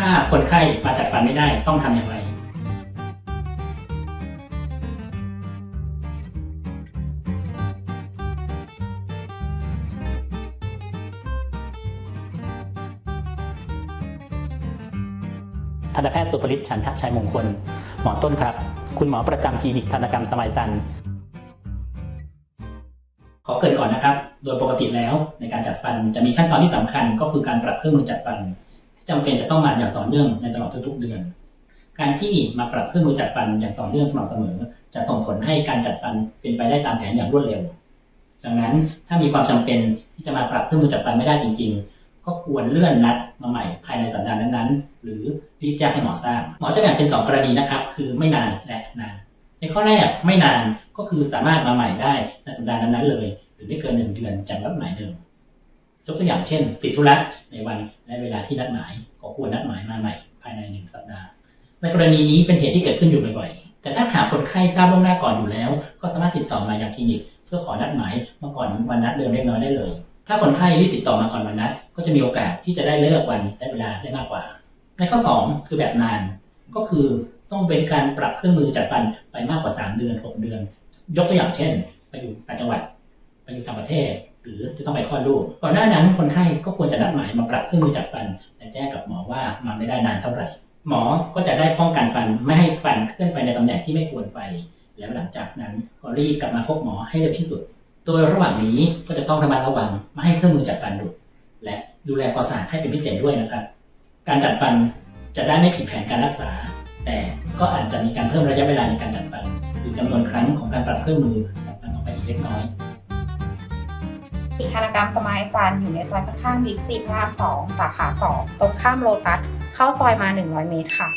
ถ้าคนไข้มาจัดฟันไม่ได้ต้องทำอย่างไร ทันตแพทย์สุภริศฉันทชัยมงคล หมอต้นครับ คุณหมอประจำคลินิกทันตกรรมสมัยซันขอเกินก่อนนะครับ โดยปกติแล้วในการจัดฟันจะมีขั้นตอนที่สำคัญก็คือการปรับเครื่องมือจัดฟัน จำเป็นจะต้องมาอย่างต่อเนื่องในตลอดทุกๆเดือน การที่มาปรับเครื่องมือจัดฟันอย่างต่อเนื่องสม่ำเสมอ จะส่งผลให้การจัดฟันเป็นไปได้ตามแผนอย่างรวดเร็ว ดังนั้นถ้ามีความจำเป็นที่จะมาปรับเครื่องมือจัดฟันไม่ได้จริง ๆ ก็ควรเลื่อนนัดมาใหม่ภายในสัปดาห์นั้นๆ หรือรีบแจ้งให้หมอทราบ หมอจะแบ่งเป็น 2 กรณีนะครับ คือไม่นานและนาน ในข้อแรกไม่นานก็คือสามารถมาใหม่ได้ในสัปดาห์นั้นๆเลย หรือไม่เกินหนึ่งเดือนจากนัดหมายเดิม กตัวอย่างเช่น ติดธุระในวันและเวลาที่นัดหมายก็ควรนัดหมายมาใหม่ภายในหนึ่งสัปดาห์ ในกรณีนี้เป็นเหตุที่เกิดขึ้นอยู่บ่อยๆ แต่ถ้าหากคนไข้ทราบล่วงหน้าก่อนอยู่แล้ว ก็สามารถติดต่อมายังคลินิก เพื่อขอนัดหมายมาก่อนวันนัดเดิมเล็กน้อยได้เลย ถ้าคนไข้รีบติดต่อมาก่อนวันนัด ก็จะมีโอกาสที่จะได้เลือกวันและเวลาได้มากกว่า ในข้อ 2 คือแบบนาน ก็คือต้องเป็นการปรับเครื่องมือจัดฟันไปมากกว่า 3 เดือน 6 เดือน ยกตัวอย่างเช่น ไปอยู่ต่างจังหวัด ไปอยู่ต่างประเทศ หรือจะต้องไปคลอดลูก ก่อนหน้านั้นคนไข้ก็ควรจะนัดหมายมาปรับเครื่องมือจัดฟันและแจ้งกับหมอว่ามาไม่ได้นานเท่าไหร่ หมอก็จะได้ป้องกันฟันไม่ให้ฟันเคลื่อนไปในตำแหน่งที่ไม่ควรไป แล้วหลังจากนั้นก็รีบกลับมาพบหมอให้เร็วที่สุด โดยระหว่างนี้ก็จะต้องระมัดระวังไม่ให้เครื่องมือจัดฟันหลุดและดูแลความสะอาดให้เป็นพิเศษด้วยนะครับ การจัดฟันจะได้ไม่ผิดแผนการรักษา แต่ก็อาจจะมีการเพิ่มระยะเวลาในการจัดฟัน หรือจำนวนครั้งของการปรับเครื่องมือจัดฟันออกไปอีกเล็กน้อย ธนกรรมสมายซันอยู่ในซอยข้างๆบิ๊กซีพระราม2สาขา 2 ตรงข้ามโลตัสเข้าซอยมา 100 เมตรค่ะ